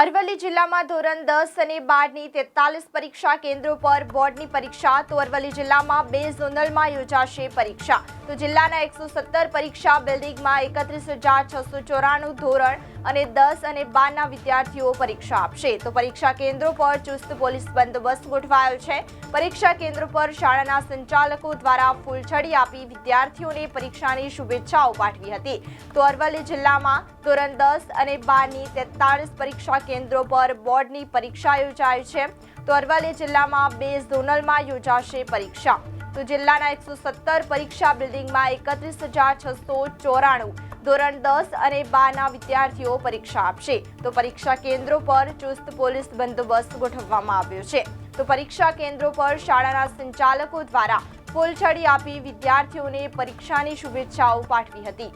અરવલ્લી જિલ્લામાં ધોરણ દસ અને બારની તેતાલીસ પરીક્ષા કેન્દ્રો પર બોર્ડની પરીક્ષા. તો અરવલ્લી જિલ્લામાં બે ઝોનલમાં યોજાશે પરીક્ષા. તો જિલ્લાના એકસો સત્તર પરીક્ષા બિલ્ડિંગમાં એકત્રીસ હજાર છસો ચોરાણું ધોરણ અને દસ અને બારના વિદ્યાર્થીઓ પરીક્ષા આપશે. તો પરીક્ષા કેન્દ્રો પર ચુસ્ત પોલીસ બંદોબસ્ત ગોઠવાયો છે. પરીક્ષા કેન્દ્રો પર શાળાના સંચાલકો દ્વારા ફૂલછડી આપી વિદ્યાર્થીઓને પરીક્ષાની શુભેચ્છાઓ પાઠવી હતી. તો અરવલ્લી જિલ્લામાં ધોરણ દસ અને બારની તેતાળીસ પરીક્ષા કેન્દ્રો પર બોર્ડની પરીક્ષા યોજાય છે. તો અરવલ્લી જિલ્લામાં બે ઝોનલમાં યોજાશે પરીક્ષા. તો જિલ્લાના એકસો સત્તર પરીક્ષા બિલ્ડિંગમાં એકત્રીસ હજાર છસો ચોરાણું ધોરણ દસ અને બારના વિદ્યાર્થીઓ પરીક્ષા આપશે. તો પરીક્ષા કેન્દ્રો પર ચુસ્ત પોલીસ બંદોબસ્ત ગોઠવવામાં આવ્યો છે. તો પરીક્ષા કેન્દ્રો પર શાળાના સંચાલકો દ્વારા ફૂલછડી આપી વિદ્યાર્થીઓને પરીક્ષાની શુભેચ્છાઓ પાઠવી હતી.